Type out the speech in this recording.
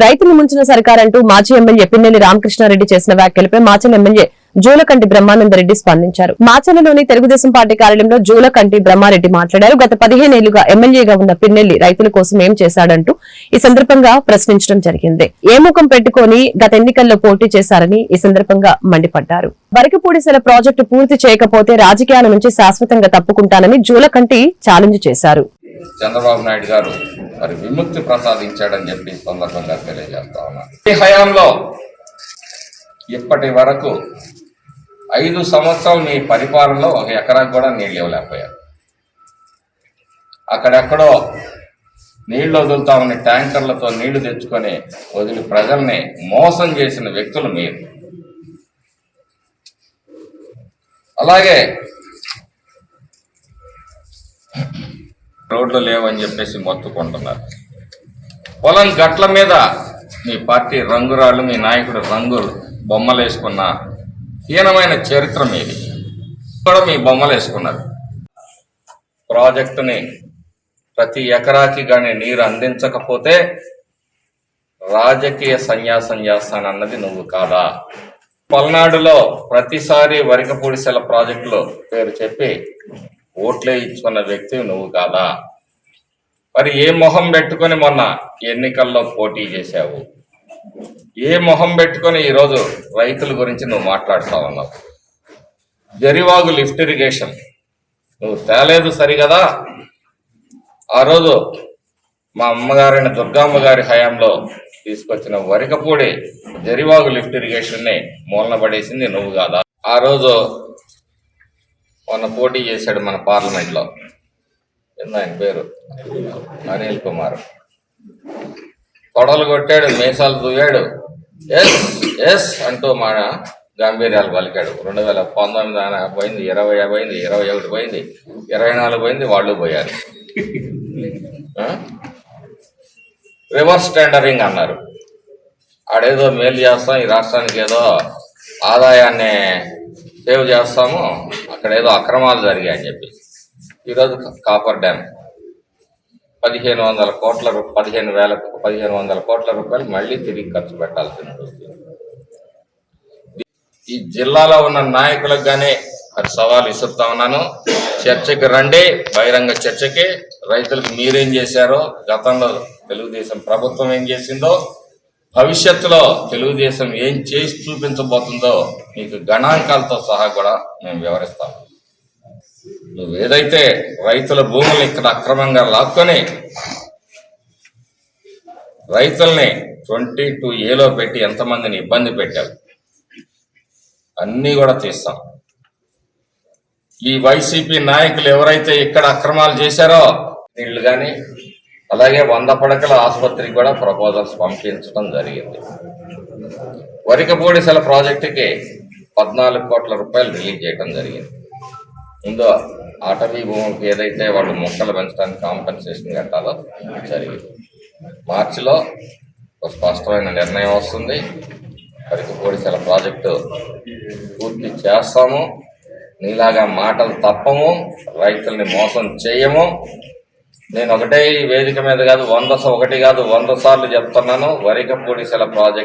రైతులు ముంచిన సర్కారంటూ మాజీ ఎమ్మెల్యే పిన్నెల్లి రామకృష్ణారెడ్డి చేసిన వ్యాఖ్యలపై మాచల్ ఎమ్మెల్యే జూలకంటి బ్రహ్మానందరెడ్డి స్పందించారు. మాచలలోని తెలుగుదేశం పార్టీ కార్యాలయంలో జూలకంటి బ్రహ్మారెడ్డి మాట్లాడారు. గత పదిహేనేళ్ళుగా ఎమ్మెల్యేగా ఉన్న పిన్నెల్లి రైతుల కోసం ఏం చేశాడంటూ ఈ సందర్భంగా ప్రశ్నించడం జరిగింది. ఏ ముఖం పెట్టుకొని గత ఎన్నికల్లో పోటీ చేశారని ఈ సందర్భంగా మండిపడ్డారు. వరకపూడిసెల ప్రాజెక్టు పూర్తి చేయకపోతే రాజకీయాల నుంచి శాశ్వతంగా తప్పుకుంటానని జూలకంటి ఛాలెంజ్ చేశారు. చంద్రబాబు నాయుడు గారు మరి విముక్తి ప్రసాదించాడని చెప్పి సందర్భంగా తెలియజేస్తా ఉన్నాను ఈ హయాంలో ఇప్పటి వరకు ఐదు సంవత్సరాలు మీ పరిపాలనలో ఒక ఎకరాకు కూడా నీళ్ళు ఇవ్వలేకపోయారు. అక్కడెక్కడో నీళ్ళు వదులుతామని ట్యాంకర్లతో నీళ్ళు తెచ్చుకొని వదిలి ప్రజల్ని మోసం చేసిన వ్యక్తులు మీరు. అలాగే రోడ్లు లేవని చెప్పేసి మొత్తుకుంటున్నారు. పొలం గట్ల మీద మీ పార్టీ రంగురాళ్ళు మీ నాయకుడు రంగులు బొమ్మలు వేసుకున్న హీనమైన చరిత్ర మీది. కూడా మీ బొమ్మలు వేసుకున్నారు ప్రాజెక్టుని ప్రతి ఎకరాకి కానీ నీరు అందించకపోతే రాజకీయ సన్యాసం చేస్తానన్నది నువ్వు కాదా? పల్నాడులో ప్రతిసారి వరికపూడిసెల ప్రాజెక్టులో పేరు చెప్పి ఓట్లే ఇచ్చుకున్న వ్యక్తి నువ్వు కాదా? మరి ఏ మొహం పెట్టుకొని మొన్న ఎన్నికల్లో పోటీ చేశావు? ఏ మొహం పెట్టుకొని ఈరోజు రైతుల గురించి నువ్వు మాట్లాడుతా ఉన్నావు? Jarivagu lift irrigation. నువ్వు తేలేదు సరిగదా? ఆ రోజు మా అమ్మగారైన దుర్గామ్మ గారి హయాంలో తీసుకొచ్చిన వరికపూడి జరివాగు లిఫ్ట్ ఇరిగేషన్ని మూలన పడేసింది నువ్వు కాదా? ఆ రోజు మొన్న పోటీ చేశాడు మన పార్లమెంట్లో. ఆయన పేరు? అనిల్ కుమార్. కొడలు కొట్టాడు మీసాలు దువ్వాడు. ఎస్ ఎస్ అంటూ మా గాంభీర్యాలు పలికాడు. రెండు వేల పంతొమ్మిది పోయింది ఇరవై పోయింది ఇరవై ఒకటి పోయింది ఇరవై నాలుగు పోయింది వాళ్ళు పోయారు. రివర్స్ టెండరింగ్ అన్నారు. ఆడేదో మేలు చేస్తాం ఈ రాష్ట్రానికి ఏదో ఆదాయాన్ని సేవ్ చేస్తాము అక్కడ ఏదో అక్రమాలు జరిగాయని చెప్పి ఈరోజు కాపర్ డ్యామ్. పదిహేను వందల కోట్ల పదిహేను వేల పదిహేను వందల కోట్ల రూపాయలు మళ్ళీ తిరిగి ఖర్చు పెట్టాల్సి వస్తుంది ఈ జిల్లాలో ఉన్న నాయకులకు కానీ సవాలు సవాల్ ఉన్నాను. చర్చకి రండి. బహిరంగ చర్చకి రైతులకు మీరేం చేశారో గతంలో తెలుగుదేశం ప్రభుత్వం ఏం చేసిందో భవిష్యత్తులో తెలుగుదేశం ఏం చేసి చూపించబోతుందో మీకు గణాంకాలతో సహా కూడా మేము వివరిస్తాం నువ్వు ఏదైతే రైతుల భూములు ఇక్కడ అక్రమంగా లాక్కొని రైతుల్ని ట్వంటీ టూ ఏలో పెట్టి ఎంతమందిని ఇబ్బంది పెట్టావు? అన్నీ కూడా తీస్తాం. ఈ వైసీపీ నాయకులు ఎవరైతే ఇక్కడ అక్రమాలు చేశారో వీళ్ళు కానీ అలాగే వంద పడకల ఆసుపత్రికి కూడా ప్రపోజల్స్ పంపించడం జరిగింది. వరికపూడిసెల ప్రాజెక్టుకి పద్నాలుగు కోట్ల రూపాయలు రిలీజ్ చేయడం జరిగింది. ముందు అటవీ భూములకు ఏదైతే వాళ్ళు మొక్కలు పెంచడానికి కాంపెన్సేషన్ కట్టాలో జరిగింది మార్చిలో ఒక స్పష్టమైన నిర్ణయం వస్తుంది. వరికపూడిసెల ప్రాజెక్టు పూర్తి చేస్తాము. నీలాగా మాటలు తప్పము రైతుల్ని మోసం చేయము. నేను ఒకటే వేదిక మీద కాదు వంద ఒకటి కాదు వంద సార్లు చెప్తున్నాను. వరికపూడిసెల ప్రాజెక్ట్